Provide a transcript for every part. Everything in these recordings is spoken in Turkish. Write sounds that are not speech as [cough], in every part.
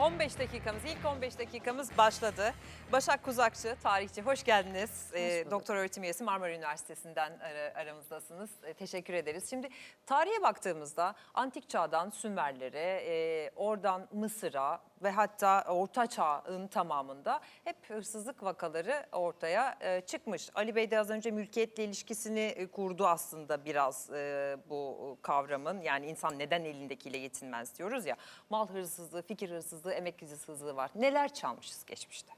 15 dakikamız, ilk 15 dakikamız başladı. Başak Kuzakçı, tarihçi, hoş geldiniz. Ee, doktor öğretim üyesi Marmara Üniversitesi'nden ara- aramızdasınız. Ee, teşekkür ederiz. Şimdi tarihe baktığımızda antik çağdan Sümerlere, e, oradan Mısır'a ve hatta Orta Çağ'ın tamamında hep hırsızlık vakaları ortaya e, çıkmış. Ali Bey de az önce mülkiyetle ilişkisini e, kurdu aslında biraz e, bu kavramın. Yani insan neden elindekiyle yetinmez diyoruz ya. Mal hırsızlığı, fikir hırsızlığı, emek hırsızlığı var. Neler çalmışız geçmişte?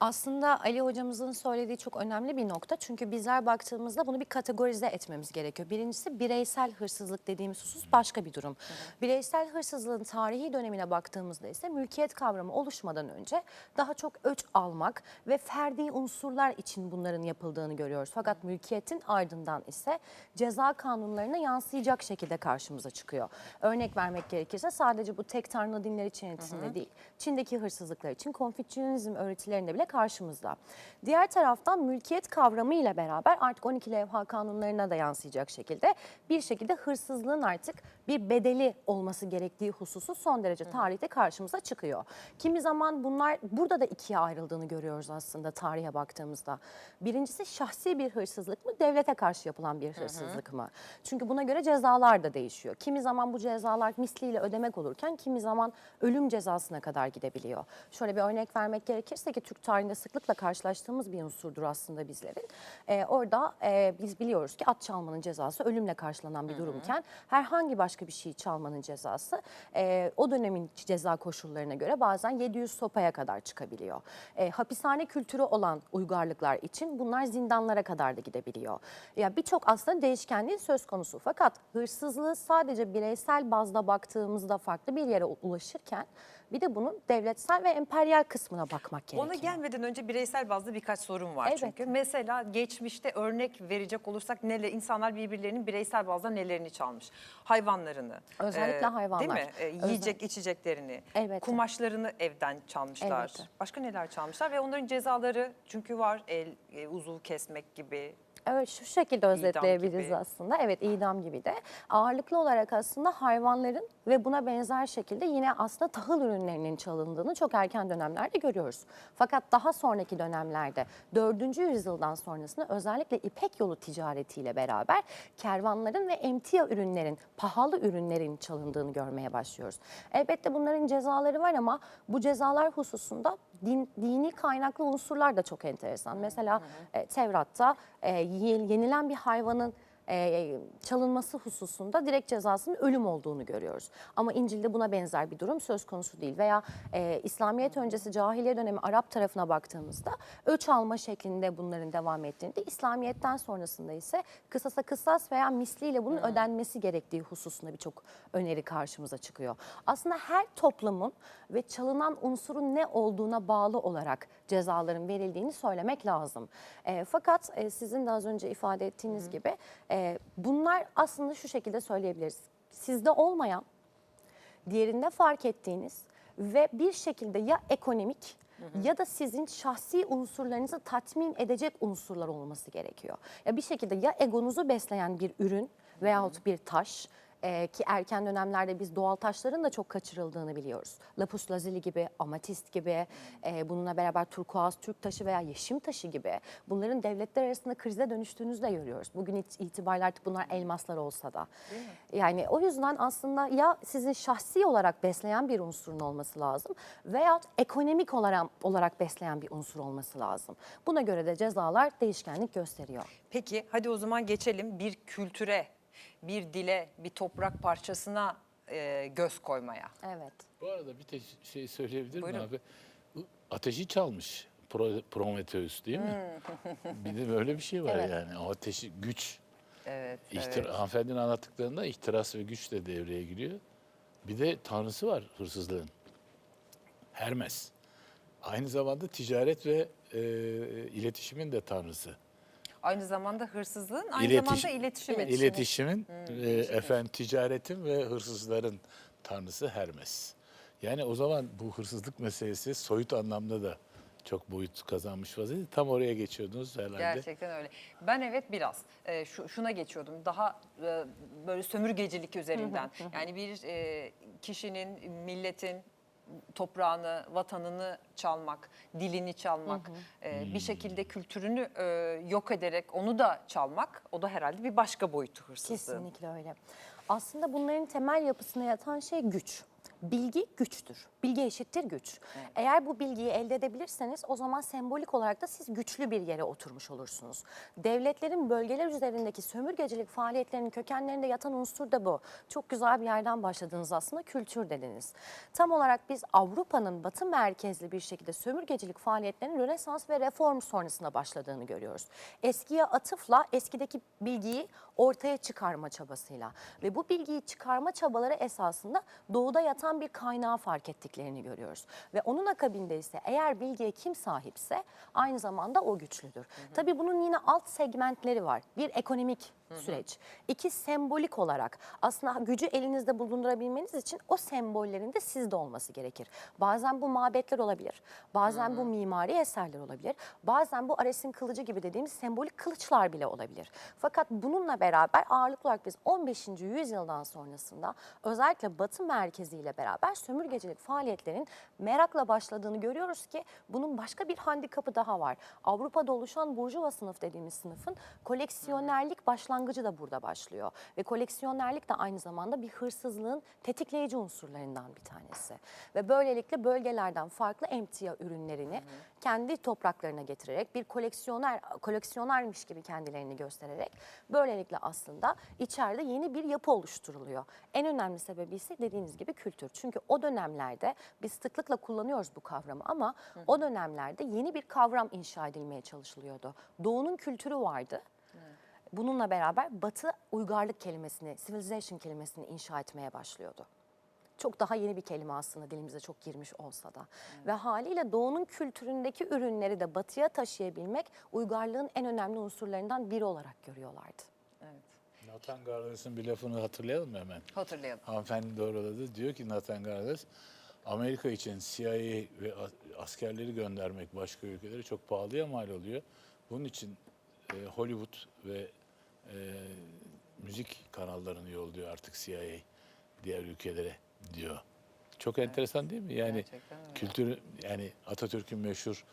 Aslında Ali hocamızın söylediği çok önemli bir nokta. Çünkü bizler baktığımızda bunu bir kategorize etmemiz gerekiyor. Birincisi bireysel hırsızlık dediğimiz husus başka bir durum. Bireysel hırsızlığın tarihi dönemine baktığımızda ise mülkiyet kavramı oluşmadan önce daha çok öç almak ve ferdi unsurlar için bunların yapıldığını görüyoruz. Fakat mülkiyetin ardından ise ceza kanunlarına yansıyacak şekilde karşımıza çıkıyor. Örnek vermek gerekirse sadece bu tek tanrı dinler içerisinde değil, Çin'deki hırsızlıklar için konfüçyünizm öğretilerinde bile karşımızda. Diğer taraftan mülkiyet kavramı ile beraber artık 12 levha kanunlarına da yansıyacak şekilde bir şekilde hırsızlığın artık bir bedeli olması gerektiği hususu son derece tarihte karşımıza çıkıyor. Kimi zaman bunlar burada da ikiye ayrıldığını görüyoruz aslında tarihe baktığımızda. Birincisi şahsi bir hırsızlık mı, devlete karşı yapılan bir hırsızlık mı? Çünkü buna göre cezalar da değişiyor. Kimi zaman bu cezalar misliyle ödemek olurken kimi zaman ölüm cezasına kadar gidebiliyor. Şöyle bir örnek vermek gerekirse ki Türk tarihinde sıklıkla karşılaştığımız bir unsurdur aslında bizlerin. Ee, orada e, biz biliyoruz ki at çalmanın cezası ölümle karşılanan bir durumken herhangi başka bir şey çalmanın cezası e, o dönemin ceza koşullarına göre bazen 700 sopaya kadar çıkabiliyor. E, hapishane kültürü olan uygarlıklar için bunlar zindanlara kadar da gidebiliyor. Ya birçok aslında değişkenliği söz konusu fakat hırsızlığı sadece bireysel bazda baktığımızda farklı bir yere ulaşırken bir de bunun devletsel ve emperyal kısmına bakmak gerekiyor. Ona gelmeden önce bireysel bazda birkaç sorun var Evet. çünkü. Mesela geçmişte örnek verecek olursak neler insanlar birbirlerinin bireysel bazda nelerini çalmış? Hayvanlarını. Özellikle hayvanlar. Değil mi? Ee, yiyecek içeceklerini. Elbette. Kumaşlarını evden çalmışlar. Elbette. Başka neler çalmışlar ve onların cezaları çünkü var el e, uzuv kesmek gibi. Evet şu şekilde özetleyebiliriz aslında. Evet idam gibi de. Ağırlıklı olarak aslında hayvanların ve buna benzer şekilde yine aslında tahıl ürünlerinin çalındığını çok erken dönemlerde görüyoruz. Fakat daha sonraki dönemlerde 4. yüzyıldan sonrasında özellikle İpek yolu ticaretiyle beraber kervanların ve emtia ürünlerin, pahalı ürünlerin çalındığını görmeye başlıyoruz. Elbette bunların cezaları var ama bu cezalar hususunda din, dini kaynaklı unsurlar da çok enteresan. Mesela e, Tevrat'ta e, ye- yenilen bir hayvanın e, çalınması hususunda direkt cezasının ölüm olduğunu görüyoruz. Ama İncil'de buna benzer bir durum söz konusu değil. Veya e, İslamiyet öncesi cahiliye dönemi Arap tarafına baktığımızda öç alma şeklinde bunların devam ettiğinde İslamiyet'ten sonrasında ise kısasa kısas veya misliyle bunun ödenmesi gerektiği hususunda birçok öneri karşımıza çıkıyor. Aslında her toplumun ve çalınan unsurun ne olduğuna bağlı olarak cezaların verildiğini söylemek lazım. E, fakat e, sizin de az önce ifade ettiğiniz gibi e, bunlar aslında şu şekilde söyleyebiliriz. Sizde olmayan, diğerinde fark ettiğiniz ve bir şekilde ya ekonomik ya da sizin şahsi unsurlarınızı tatmin edecek unsurlar olması gerekiyor. Ya bir şekilde ya egonuzu besleyen bir ürün veyahut bir taş e, ki erken dönemlerde biz doğal taşların da çok kaçırıldığını biliyoruz. Lapis lazuli gibi, amatist gibi, e, bununla beraber turkuaz, Türk taşı veya yeşim taşı gibi bunların devletler arasında krize dönüştüğünüzü de görüyoruz. Bugün it- itibariyle artık bunlar elmaslar olsa da. Yani o yüzden aslında ya sizin şahsi olarak besleyen bir unsurun olması lazım veyahut ekonomik olarak, olarak besleyen bir unsur olması lazım. Buna göre de cezalar değişkenlik gösteriyor. Peki hadi o zaman geçelim bir kültüre, bir dile, bir toprak parçasına e, göz koymaya. Evet. Bu arada bir şey söyleyebilir Buyurun. miyim abi? Bu Ateşi çalmış Pro- Prometheus değil mi? Hmm. bir de böyle bir şey var Evet. yani. O ateşi güç. Evet, İhtir evet. Hanımefendinin anlattıklarında ihtiras ve güç de devreye giriyor. Bir de tanrısı var hırsızlığın. Hermes. Aynı zamanda ticaret ve e, iletişimin de tanrısı. Aynı zamanda hırsızlığın, aynı İletiş- zamanda iletişim. İletişimin, e, efendim ticaretin ve hırsızların tanrısı Hermes. Yani o zaman bu hırsızlık meselesi soyut anlamda da çok boyut kazanmış vaziyette. Tam oraya geçiyordunuz herhalde. Gerçekten öyle. Ben evet biraz e, şu, şuna geçiyordum. Daha e, böyle sömürgecilik üzerinden. Yani bir e, kişinin, milletin toprağını, vatanını çalmak, dilini çalmak, e, bir şekilde kültürünü e, yok ederek onu da çalmak, o da herhalde bir başka boyutu hırsızlığın. Kesinlikle öyle. Aslında bunların temel yapısına yatan şey güç. Bilgi güçtür. Bilgi eşittir güç. Eğer bu bilgiyi elde edebilirseniz o zaman sembolik olarak da siz güçlü bir yere oturmuş olursunuz. Devletlerin bölgeler üzerindeki sömürgecilik faaliyetlerinin kökenlerinde yatan unsur da bu. Çok güzel bir yerden başladınız aslında kültür dediniz. Tam olarak biz Avrupa'nın batı merkezli bir şekilde sömürgecilik faaliyetlerinin Rönesans ve reform sonrasında başladığını görüyoruz. Eskiye atıfla eskideki bilgiyi ortaya çıkarma çabasıyla ve bu bilgiyi çıkarma çabaları esasında doğuda yatan bir kaynağı fark ettiklerini görüyoruz. Ve onun akabinde ise eğer bilgiye kim sahipse aynı zamanda o güçlüdür. Tabii bunun yine alt segmentleri var. Bir ekonomik süreç. İki sembolik olarak aslında gücü elinizde bulundurabilmeniz için o sembollerin de sizde olması gerekir. Bazen bu mabetler olabilir. Bazen bu mimari eserler olabilir. Bazen bu Ares'in kılıcı gibi dediğimiz sembolik kılıçlar bile olabilir. Fakat bununla beraber ağırlıklı olarak biz 15. yüzyıldan sonrasında özellikle Batı merkeziyle beraber sömürgecilik faaliyetlerinin merakla başladığını görüyoruz ki bunun başka bir handikapı daha var. Avrupa'da oluşan burjuva sınıf dediğimiz sınıfın koleksiyonerlik başlangıcı da burada başlıyor. Ve koleksiyonerlik de aynı zamanda bir hırsızlığın tetikleyici unsurlarından bir tanesi. Ve böylelikle bölgelerden farklı emtia ürünlerini kendi topraklarına getirerek bir koleksiyoner koleksiyonermiş gibi kendilerini göstererek böylelikle aslında içeride yeni bir yapı oluşturuluyor. En önemli sebebi ise dediğiniz gibi kültür. Çünkü o dönemlerde biz sıklıkla kullanıyoruz bu kavramı ama o dönemlerde yeni bir kavram inşa edilmeye çalışılıyordu. Doğunun kültürü vardı. Bununla beraber Batı uygarlık kelimesini, civilization kelimesini inşa etmeye başlıyordu. Çok daha yeni bir kelime aslında dilimize çok girmiş olsa da. Ve haliyle doğunun kültüründeki ürünleri de batıya taşıyabilmek uygarlığın en önemli unsurlarından biri olarak görüyorlardı. Nathan Gardner'ın bir lafını hatırlayalım mı hemen? Hatırlayalım. Hanımefendi doğruladı. Diyor ki Nathan Gardner, Amerika için CIA ve askerleri göndermek başka ülkelere çok pahalıya mal oluyor. Bunun için e, Hollywood ve e, müzik kanallarını yolluyor artık CIA diğer ülkelere diyor. Çok enteresan değil mi? Yani kültür yani Atatürk'ün meşhur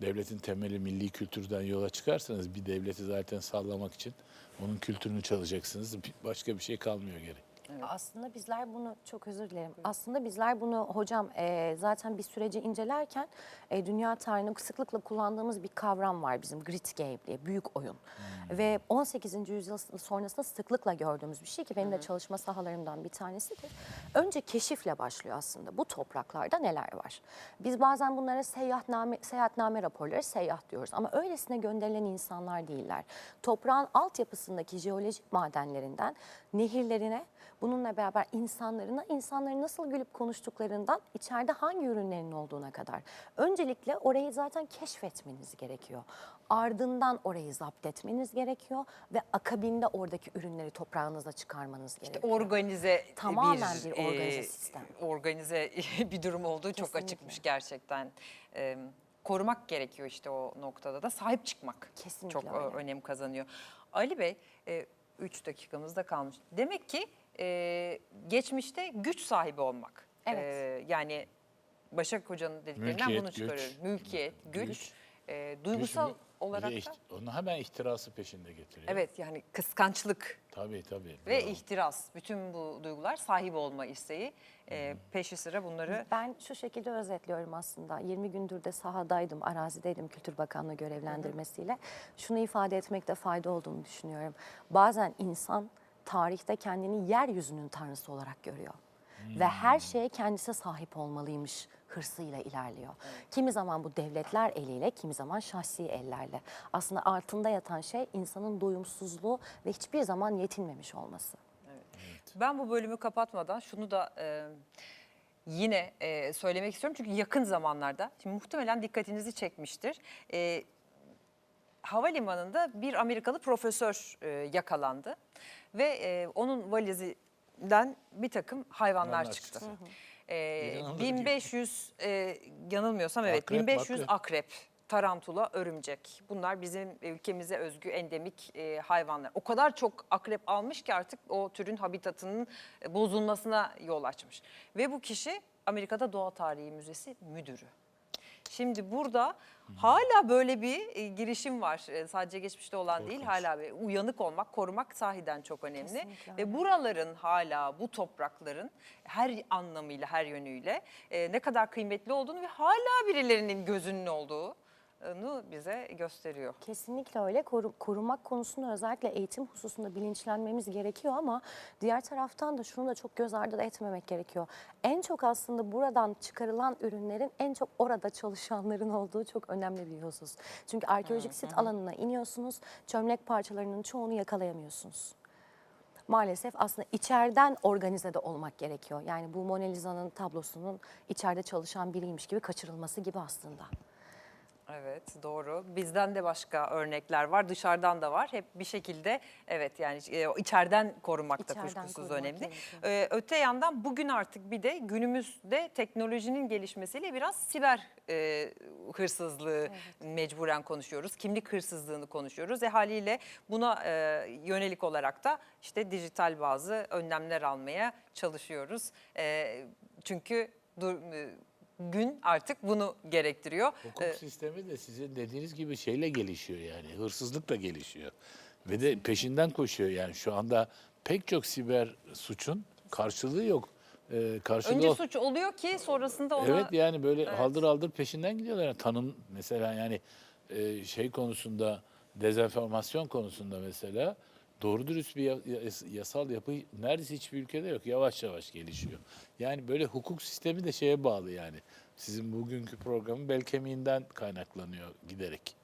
devletin temeli milli kültürden yola çıkarsanız bir devleti zaten sallamak için onun kültürünü çalacaksınız. Başka bir şey kalmıyor geri. Aslında bizler bunu çok özür dilerim. Aslında bizler bunu hocam e, zaten bir süreci incelerken e, dünya tarihinde sıklıkla kullandığımız bir kavram var bizim grid game diye büyük oyun. Ve 18. yüzyıl sonrasında sıklıkla gördüğümüz bir şey ki benim de çalışma sahalarımdan bir tanesidir. Önce keşifle başlıyor aslında. Bu topraklarda neler var? Biz bazen bunlara seyahatname, seyahatname raporları seyyah diyoruz ama öylesine gönderilen insanlar değiller. Toprağın altyapısındaki jeolojik madenlerinden nehirlerine Bununla beraber insanlarına, insanların nasıl gülüp konuştuklarından içeride hangi ürünlerin olduğuna kadar. Öncelikle orayı zaten keşfetmeniz gerekiyor. Ardından orayı zapt etmeniz gerekiyor ve akabinde oradaki ürünleri toprağınıza çıkarmanız gerekiyor. Organize Tamamen bir, bir organize e, sistem. Organize [laughs] bir durum olduğu çok Kesinlikle. açıkmış gerçekten. E, korumak gerekiyor işte o noktada da sahip çıkmak Kesinlikle çok e, öyle. önem kazanıyor. Ali Bey 3 dakikamız da kalmış. Demek ki e, geçmişte güç sahibi olmak. Evet. E, yani Başak Hoca'nın dediklerinden Mülkiyet, bunu güç. çıkarıyorum. Mülkiyet, güç, Güç. e, duygusal Güç mü? olarak da. Onu hemen ihtirası peşinde getiriyor. Evet yani kıskançlık Tabii tabii. ve bravo. ihtiras. Bütün bu duygular sahip olma isteği. E, peşi sıra bunları Ben şu şekilde özetliyorum aslında. 20 gündür de sahadaydım, arazideydim Kültür Bakanlığı görevlendirmesiyle. Şunu ifade etmekte fayda olduğunu düşünüyorum. Bazen insan tarihte kendini yeryüzünün tanrısı olarak görüyor. Ve her şeye kendisi sahip olmalıymış hırsıyla ilerliyor. Kimi zaman bu devletler eliyle, kimi zaman şahsi ellerle. Aslında altında yatan şey insanın doyumsuzluğu ve hiçbir zaman yetinmemiş olması. Ben bu bölümü kapatmadan şunu da e, yine e, söylemek istiyorum. Çünkü yakın zamanlarda, şimdi muhtemelen dikkatinizi çekmiştir. E, havalimanında bir Amerikalı profesör e, yakalandı. Ve e, onun valizinden bir takım hayvanlar Hayvanlar çıktı. çıktı. E, İnanılır 1500 e, yanılmıyorsam evet Akrep, 1500 akrep. akrep, tarantula, örümcek. Bunlar bizim ülkemize özgü endemik e, hayvanlar. O kadar çok akrep almış ki artık o türün habitatının e, bozulmasına yol açmış. Ve bu kişi Amerika'da Doğa Tarihi Müzesi müdürü. Şimdi burada hala böyle bir e, girişim var. E, sadece geçmişte olan değil, hala bir uyanık olmak, korumak sahiden çok önemli. Kesinlikle Ve buraların hala bu toprakların her anlamıyla, her yönüyle e, ne kadar kıymetli olduğunu ve hala birilerinin gözünün olduğunu bize gösteriyor. Kesinlikle öyle. Koru- korumak konusunda özellikle eğitim hususunda bilinçlenmemiz gerekiyor ama diğer taraftan da şunu da çok göz ardı da etmemek gerekiyor. En çok aslında buradan çıkarılan ürünlerin en çok orada çalışanların olduğu çok önemli bir husus. Çünkü arkeolojik sit alanına iniyorsunuz, çömlek parçalarının çoğunu yakalayamıyorsunuz. Maalesef aslında içeriden organize de olmak gerekiyor. Yani bu Mona Lisa'nın tablosunun içeride çalışan biriymiş gibi kaçırılması gibi aslında. Evet doğru. Bizden de başka örnekler var. Dışarıdan da var. Hep bir şekilde evet yani e, içeriden korumak da İçeriden kuşkusuz korumak önemli. gerekiyor. Ee, öte yandan bugün artık bir de günümüzde teknolojinin gelişmesiyle biraz siber e, hırsızlığı mecburen konuşuyoruz. Kimlik hırsızlığını konuşuyoruz. E haliyle buna e, yönelik olarak da işte dijital bazı önlemler almaya çalışıyoruz. E, çünkü dur, e, gün artık bunu gerektiriyor. Hukuk Ee, sistemi de sizin dediğiniz gibi şeyle gelişiyor yani. Hırsızlıkla gelişiyor. Ve de peşinden koşuyor yani. Şu anda pek çok siber suçun karşılığı yok. Ee, karşılığı Önce ol- suç oluyor ki sonrasında ona Evet yani böyle haldır haldır peşinden gidiyorlar. Yani tanım mesela yani e, şey konusunda dezenformasyon konusunda mesela doğru dürüst bir ya- yas- yasal yapı neredeyse hiçbir ülkede yok. Yavaş yavaş gelişiyor. Yani böyle hukuk sistemi de şeye bağlı yani. Sizin bugünkü programın bel kemiğinden kaynaklanıyor giderek.